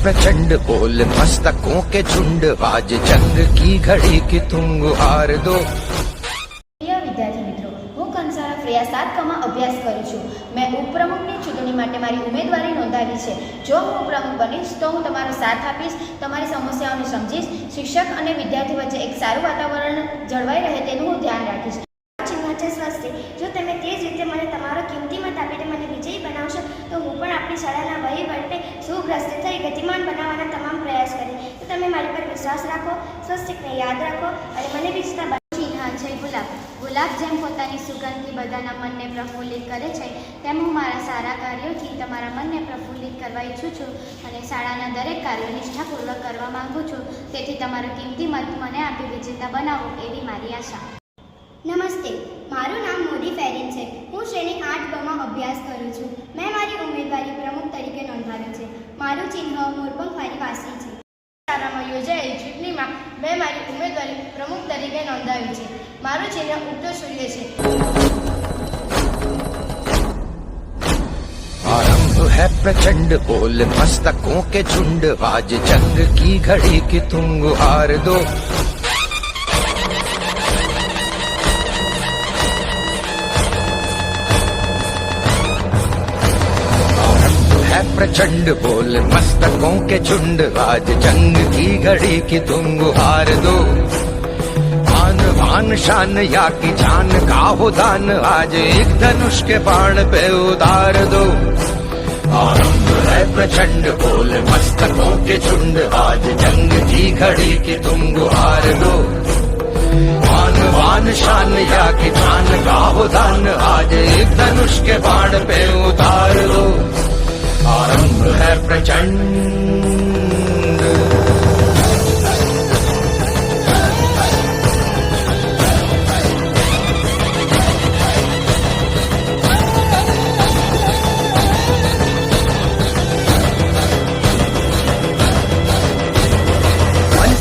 प्रचंड बोल मस्तकों के झुंड आज जंग की घड़ी की तुम हार दो પ્રિય વિદ્યાર્થી મિત્રો હું કંસારા ફ્રેયા સાત કમાં અભ્યાસ કરું છું મેં ઉપપ્રમુખની ચૂંટણી માટે મારી ઉમેદવારી નોંધાવી છે જો હું ઉપપ્રમુખ બનીશ તો હું તમારો સાથ આપીશ તમારી સમસ્યાઓને સમજીશ શિક્ષક અને વિદ્યાર્થી વચ્ચે એક સારું વાતાવરણ જળવાઈ રહે તેનું હું ધ્યાન રાખીશ ગતિમાન બનાવવાના તમામ પ્રયાસ કરી. તો તમે મારી પર વિશ્વાસ રાખો સ્વસ્તિકને યાદ રાખો અને મને વિજેતા ચિહ્ન છે ગુલાબ. ગુલાબ જેમ પોતાની સુગંધથી બધાના મનને પ્રફુલ્લિત કરે છે તેમ હું મારા સારા કાર્યોથી તમારા મનને પ્રફુલ્લિત કરવા ઈચ્છું છું અને શાળાના દરેક કાર્યો નિષ્ઠાપૂર્વક કરવા માગું છું. તેથી તમારો કિંમતી મત મને આપી વિજેતા બનાવો એવી મારી આશા. નમસ્તે મારું નામ મોદી ફેરિન છે. હું શ્રેણી આઠ બમાં અભ્યાસ કરું છું. મેં મારી ઉમેદવારી પ્રમુખ તરીકે મારું ચિહ્ન મોરપંખવાળી વાસી છે શાળામાં યોજાયેલી ચૂંટણીમાં મેં મારી ઉમેદવારી પ્રમુખ તરીકે નોંધાવી છે મારું ચિહ્ન ઉગતો સૂર્ય છે आरंभ है प्रचंड बोल मस्तकों के झुंड आज जंग की घड़ी की तुम हार दो प्रचंड बोल, मस्तकों के झुंड, आज जंग की घड़ी की तुम हार दो। आन भान, शान, या की जान का हो दान, आज एक धनुष के बाण पे उतार दो। आरंभ है प्रचंड बोल, मस्तकों के झुंड, आज जंग की घड़ी की तुम गुहार दो। आन वान शान, या की जान का हो दान, आज एक धनुष के बाण पे उतार है प्रचंड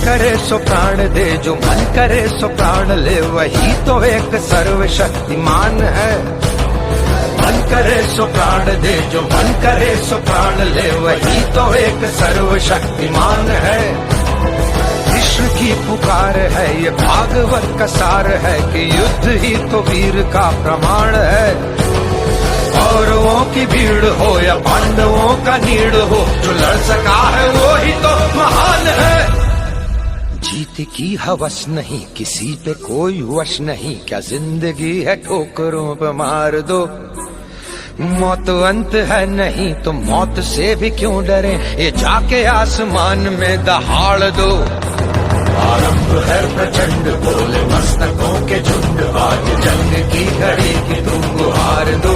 करे सो प्राण दे, जो मन करे सो प्राण ले, वही तो एक सर्वशक्तिमान है। करे सो प्राण दे, जो मन करे सो प्राण ले, वही तो एक सर्वशक्तिमान है। कृष्ण की पुकार है, ये भागवत का सार है कि युद्ध ही तो वीर का प्रमाण है। कौरवों की भीड़ हो या पांडवों का नीड़ हो, जो लड़ सका है, वो ही तो महान है। जीत की हवस नहीं, किसी पे कोई वश नहीं, क्या ज़िंदगी है ठोकरों पे मार दो। मौत अंत है नहीं तो मौत से भी क्यों डरे? ये जाके आसमान में दहाड़ दो। आरंभ है प्रचंड बोले मस्तकों के झुंड। आज जंग की घड़ी की तुम गुहार दो।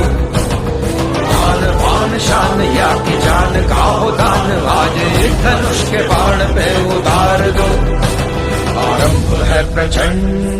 आन पान शान या की जान का हो दान, आज धनुष के बाण पे उतार दो। आरंभ है प्रचंड